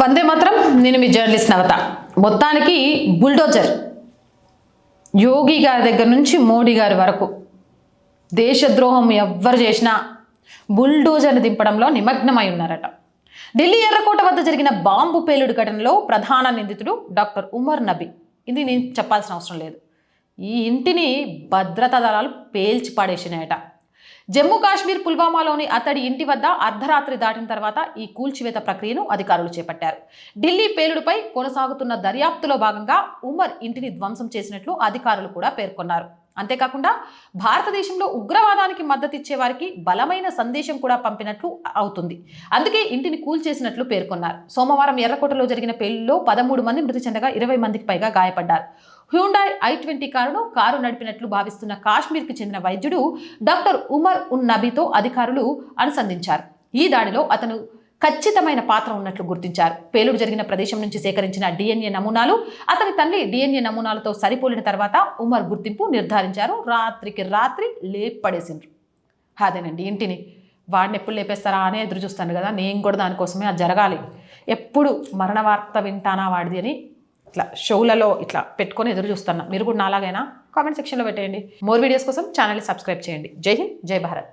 వందే మాత్రం నేను మీ జర్నలిస్ట్ నవత. మొత్తానికి బుల్డోజర్ యోగి గారి దగ్గర నుంచి మోడీ గారి వరకు దేశద్రోహం ఎవ్వరు చేసినా బుల్డోజర్ని దింపడంలో నిమగ్నమై ఉన్నారట. ఢిల్లీ ఎర్రకోట వద్ద జరిగిన బాంబు పేలుడు ఘటనలో ప్రధాన నిందితుడు డాక్టర్ ఉమర్ నబీ. ఇది నేను చెప్పాల్సిన అవసరం లేదు. ఈ ఇంటిని భద్రతా దళాలు పేల్చి పడేసినాయట జమ్మూ కాశ్మీర్ పుల్వామాలోని అతడి ఇంటి వద్ద అర్ధరాత్రి దాటిన తర్వాత ఈ కూల్చివేత ప్రక్రియను అధికారులు చేపట్టారు. ఢిల్లీ పేలుడుపై కొనసాగుతున్న దర్యాప్తులో భాగంగా ఉమర్ ఇంటిని ధ్వంసం చేసినట్లు అధికారులు కూడా పేర్కొన్నారు. అంతేకాకుండా భారతదేశంలో ఉగ్రవాదానికి మద్దతిచ్చే వారికి బలమైన సందేశం కూడా పంపినట్లు అవుతుంది. అందుకే ఇంటిని కూల్చేసినట్లు పేర్కొన్నారు. సోమవారం ఎర్రకోటలో జరిగిన పేలుల్లో పదమూడు మంది మృతి చెందగా ఇరవై మందికి పైగా గాయపడ్డారు. హ్యూండాయ్ ఐ ట్వంటీ కారును కారు నడిపినట్లు భావిస్తున్న కాశ్మీర్కి చెందిన వైద్యుడు డాక్టర్ ఉమర్ ఉన్ నబీతో అధికారులు అనుసంధించారు. ఈ దాడిలో అతను ఖచ్చితమైన పాత్ర ఉన్నట్లు గుర్తించారు. పేలుడు జరిగిన ప్రదేశం నుంచి సేకరించిన డిఎన్ఏ నమూనాలు అతని తల్లి డిఎన్ఏ నమూనాలతో సరిపోలిన తర్వాత ఉమర్ గుర్తింపు నిర్ధారించారు. రాత్రికి రాత్రి లేపడేసిండ్రు. అదేనండి ఇంటిని వాడిని ఎప్పుడు లేపేస్తారా అనే ఎదురు చూస్తాను కదా నేను కూడా దానికోసమే అది జరగాలి. ఎప్పుడు మరణ వార్త వింటానా వాడిది అని ఇట్లా షోలలో ఇట్లా పెట్టుకొని ఎదురు చూస్తున్నా. మీరు కూడా నాలాగైనా కామెంట్ సెక్షన్లో పెట్టేయండి. మోర్ వీడియోస్ కోసం ఛానల్ని సబ్స్క్రైబ్ చేయండి. జై హింద్ జై భారత్.